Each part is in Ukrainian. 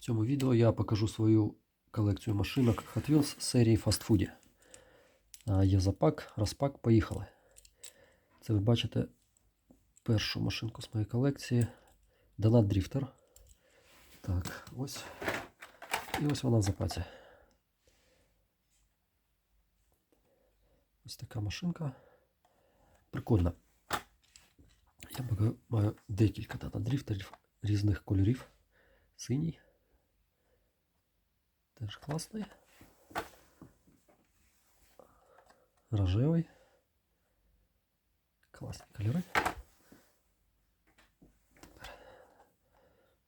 В цьому відео я покажу свою колекцію машинок Hot Wheels серії Fast Food. Є запак, розпак, поїхали. Це ви бачите першу машинку з моєї колекції Donut Drifter. Так, ось. І ось вона в запаці. Ось така машинка. Прикольна. Я маю декілька Donut дрифтерів різних кольорів. Синій. Теж класний. Рожевий. Класні кольори. Тепер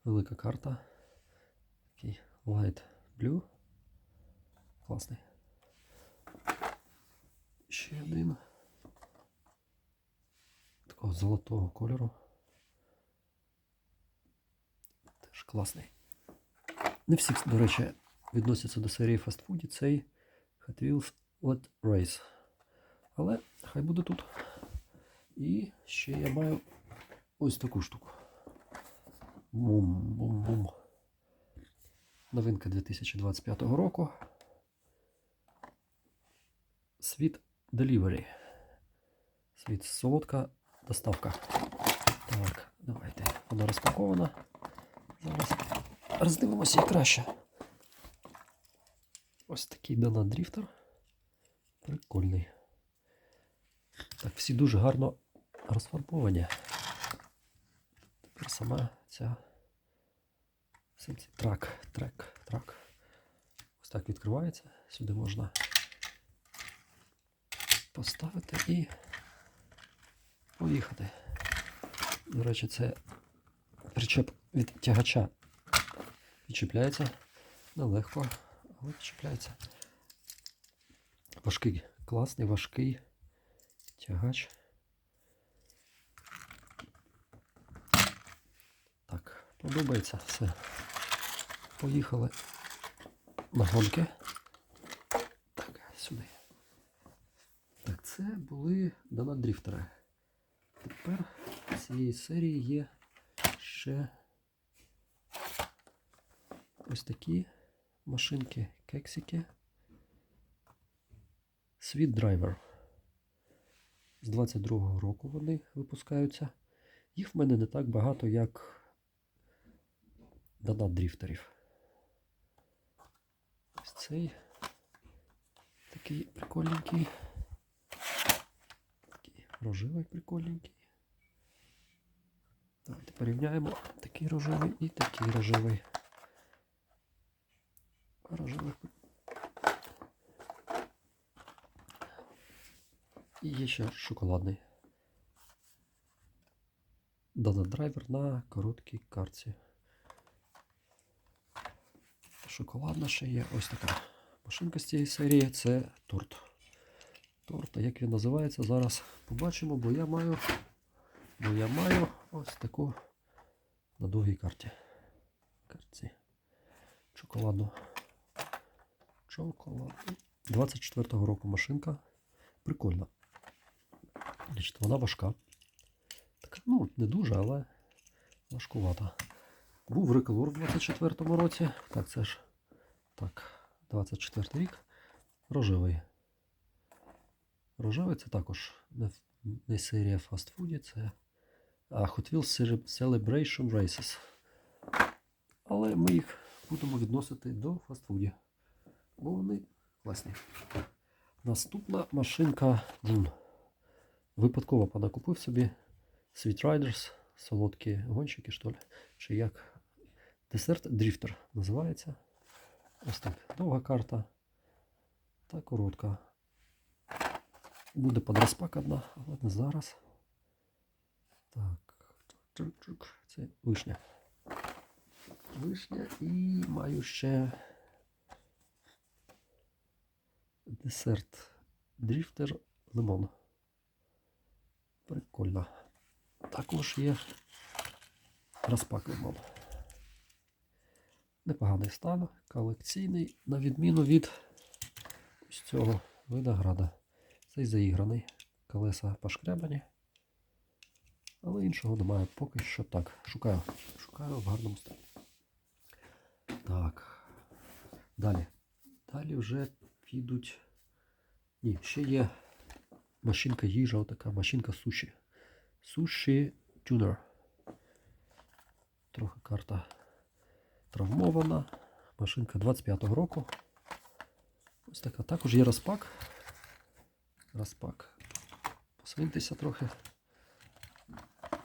велика карта. Такий light blue. Класний. Ще один. Такого золотого кольору. Теж класний. Не всі, до речі, відносяться до серії фастфуді. Цей Hot Wheels Let Race. Але хай буде тут. І ще я маю ось таку штуку. Бум-бум-бум. Новинка 2025 року. Світ Delivery. Світ солодка доставка. Так, давайте. Вона розпакована. Зараз роздивимося її краще. Ось такий Donut Drifter. Прикольний. Так, всі дуже гарно розфарбовані. Тепер сама ця трак, трек, трак. Ось так відкривається. Сюди можна поставити і поїхати. До речі, це причеп від тягача відчіпляється. Нелегко, але відчіпляється. Важкий, класний, важкий тягач. Так, подобається все. Поїхали на гонки. Так, сюди. Так, це були Donut дрифтери. Тепер з цієї серії є ще ось такі машинки кексики. Sweet Driver. З 22-го року вони випускаються. Їх в мене не так багато, як Donut дрифтерів. Ось цей такий прикольненький. Такий рожевий прикольненький. Давайте порівняємо такий рожевий і такий рожевий. Рожевий. І є ще шоколадний. Donut драйвер на короткій карці. Шоколадна ще є ось така машинка з цієї серії це торт. Торт, а як він називається, зараз побачимо, бо я маю, бо я маю ось таку на довгій карті. Картці. Шоколадну. Шоколадну. 24-го року машинка. Прикольна. Значить, вона важка. Така, ну, не дуже, але важкувата. Був реколор в 24-му році. Так, це ж так, 24 рік. Рожевий. Рожевий це також не, не серія фастфуді, це а, Hot Wheels Celebration Races. Але ми їх будемо відносити до фастфуді. Бо вони класні. Наступна машинка Dune. Випадково понакупив собі Sweet Riders, солодкі гонщики, що ли, чи як десерт дрифтер називається. Ось так. Довга карта та коротка. Буде подрозпак одна, але не зараз. Так. Це вишня. Вишня і маю ще десерт дрифтер лимон. Прикольно. Також є розпак лимон. Непоганий стан, колекційний, на відміну від ось цього винограда. Цей заіграний. Колеса пошкрябані. Але іншого немає. Поки що так. Шукаю. Шукаю в гарному стані. Так. Далі. Далі вже підуть. Ні, ще є машинка їжа, отака, машинка суші. Суші тюнер. Трохи карта травмована. Машинка 25-го року. Ось така. Також є розпак. Розпак. Посвиньтеся трохи.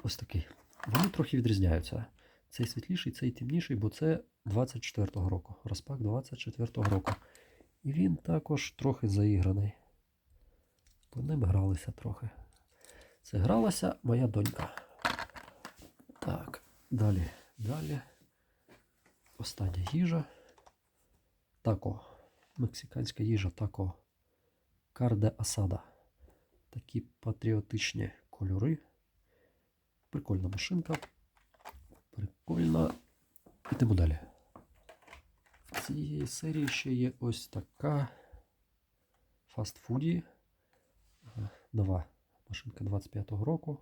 Ось такий. Вони трохи відрізняються. Цей світліший, цей темніший, бо це 24-го року. Розпак 24-го року. І він також трохи заіграний. По ним гралися трохи. Це гралася моя донька. Так, далі, далі. Остання їжа. Тако. Мексиканська їжа тако. Карде асада. Такі патріотичні кольори. Прикольна машинка. Прикольна. Ідемо далі. В цій серії ще є ось така фастфуді. Нова машинка 25-го року.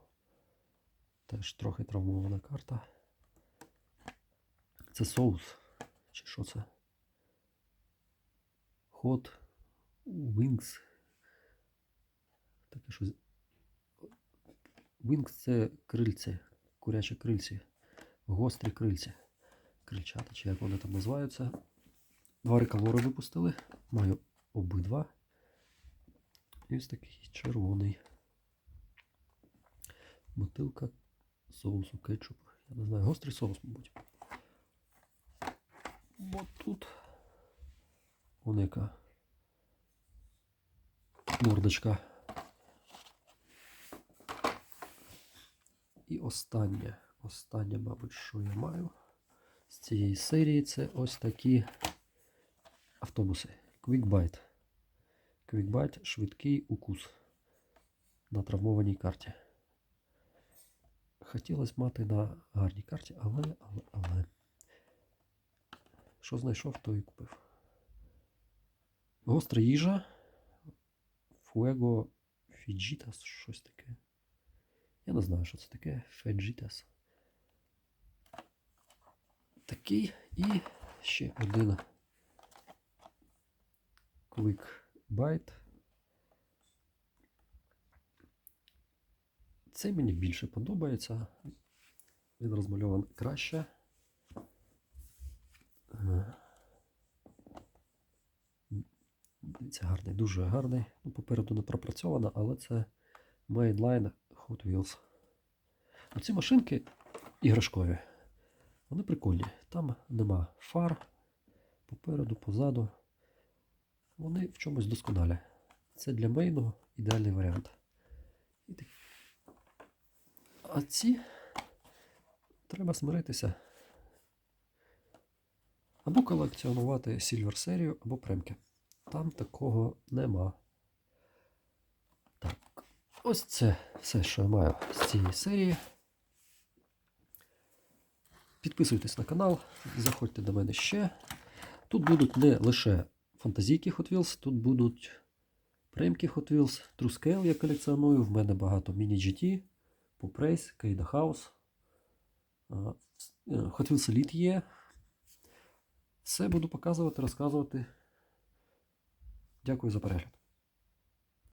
Теж трохи травмована карта. Це соус. Чи що це? Hot Wings. Таке щось. Wings це крильці. Курячі крильці. Гострі крильці. Крильчата, чи як вони там називаються. Два рекалори випустили. Маю обидва. Ось такий червоний. Бутилка соусу кетчуп. Я не знаю, гострий соус, мабуть. От тут. Яка мордочка. І останнє, останнє, мабуть, що я маю з цієї серії, це ось такі автобуси. Quick Bite. Bite – швидкий укус на травмованій карті. Хотілося мати на гарній карті, але, але, але. Що знайшов, то і купив. Гостра їжа. Fuego Fijitas, щось таке. Я не знаю, що це таке. Феджітас. Такий і ще один Quick Bite. Цей мені більше подобається. Він розмальований краще. Дивіться, гарний, дуже гарний. Ну, попереду не пропрацьовано, але це Mainline Hot Wheels. Оці машинки іграшкові. Вони прикольні. Там нема фар попереду, позаду. Вони в чомусь досконалі. Це для мейну ідеальний варіант. А ці треба смиритися. Або колекціонувати Silver серію, або премки. Там такого нема. Так, ось це все, що я маю з цієї серії. Підписуйтесь на канал, заходьте до мене ще. Тут будуть не лише фантазійки Hot Wheels, тут будуть премки Hot Wheels, Scale я колекціоную. В мене багато Mini GT, Poprace, Кейда House. Hot Wheels Elite є. Все буду показувати, розказувати. Дякую за перегляд.